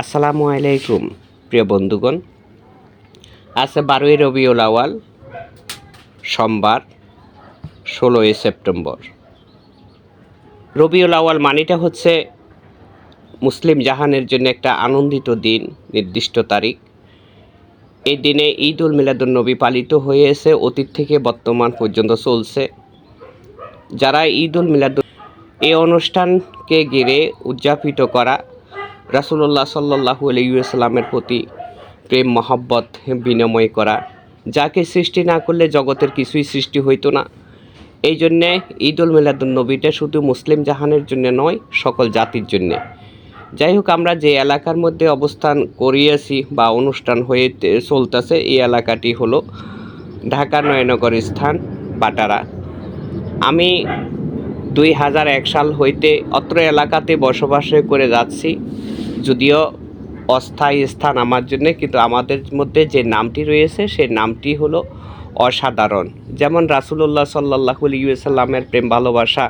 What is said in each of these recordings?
আসসালামু আলাইকুম, প্রিয় বন্ধুগণ। আছে বারোই রবিউল আওয়াল সোমবার, ষোলোই সেপ্টেম্বর। রবিউল আওয়াল মানিটা হচ্ছে মুসলিম জাহানের জন্য একটা আনন্দিত দিন, নির্দিষ্ট তারিখ। এই দিনে ঈদ উল মিলাদুল নবী পালিত হয়েছে, অতীত থেকে বর্তমান পর্যন্ত চলছে। যারা ঈদ উল মিলাদুল এই অনুষ্ঠানকে ঘিরে উদযাপিত করা রাসুল্লাহ সাল্লাহু আলাইসাল্লামের প্রতি প্রেম, মহব্বত, বিনিময় করা। যাকে সৃষ্টি না করলে জগতের কিছুই সৃষ্টি হইতো না। এই জন্যে ঈদ উল মিলাদুল নবীটা শুধু মুসলিম জাহানের জন্য নয়, সকল জাতির জন্যে। যাই হোক, আমরা যে এলাকার মধ্যে অবস্থান করিয়াছি বা অনুষ্ঠান হয়ে চলতেছে, এই এলাকাটি হলো ঢাকা নয়নগর স্থান বাটারা আমি দুই হাজার এক সাল হইতে অত্র এলাকাতে বসবাস করে যাচ্ছি। যদিও অস্থায়ী স্থান আমার জন্য, কিন্তু আমাদের মধ্যে যে নামটি রয়েছে সেই নামটি হলো অসাধারণ। যেমন রাসুলুল্লাহ সাল্লাহ সাল্লামের প্রেম ভালোবাসা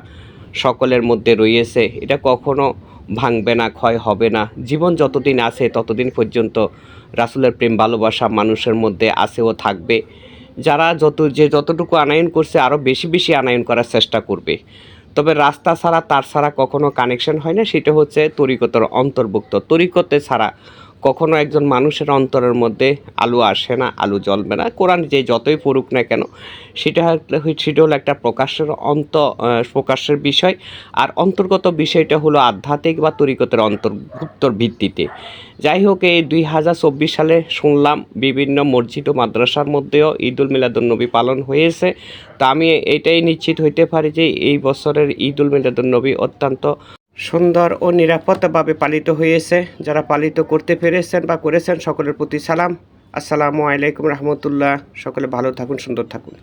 সকলের মধ্যে রয়েছে। এটা কখনো ভাঙবে না, ক্ষয় হবে না। জীবন যতদিন আছে, ততদিন পর্যন্ত রাসুলের প্রেম ভালোবাসা মানুষের মধ্যে আছে ও থাকবে। যারা যত, যে যতটুকু আনায়ন করছে আরও বেশি বেশি আনায়ন করার চেষ্টা করবে। তবে রাস্তা ছাড়া, তার ছাড়া কখনো কানেকশন হয় না। সেটা হচ্ছে তরিকতর অন্তর্ভুক্ত। তরিকতে ছাড়া কখনো একজন মানুষের অন্তরের মধ্যে আলু আসে না, আলু জ্বলবে না। কোরআন যে যতই পড়ুক না কেন, সেটা সেটা হলো একটা প্রকাশের অন্ত প্রকাশের বিষয়। আর অন্তর্গত বিষয়টা হলো আধ্যাত্মিক বা তরিকতের অন্তর্ভুক্তর ভিত্তিতে। যাই হোক, এই দুই হাজার চব্বিশ সালে শুনলাম বিভিন্ন মসজিদ ও মাদ্রাসার মধ্যেও ঈদুল মিলাদুলনবী পালন হয়েছে। তো আমি এটাই নিশ্চিত হইতে পারি যে এই বছরের ঈদুল মিলাদুলনবী অত্যন্ত সুন্দর ও নিরাপদভাবে পালিত হয়েছে। যারা পালিত করতে পেরেছেন বা করেছেন, সকলের প্রতি সালাম। আসসালামু আলাইকুম রহমতুল্লাহ। সকলে ভালো থাকুন, সুন্দর থাকুন।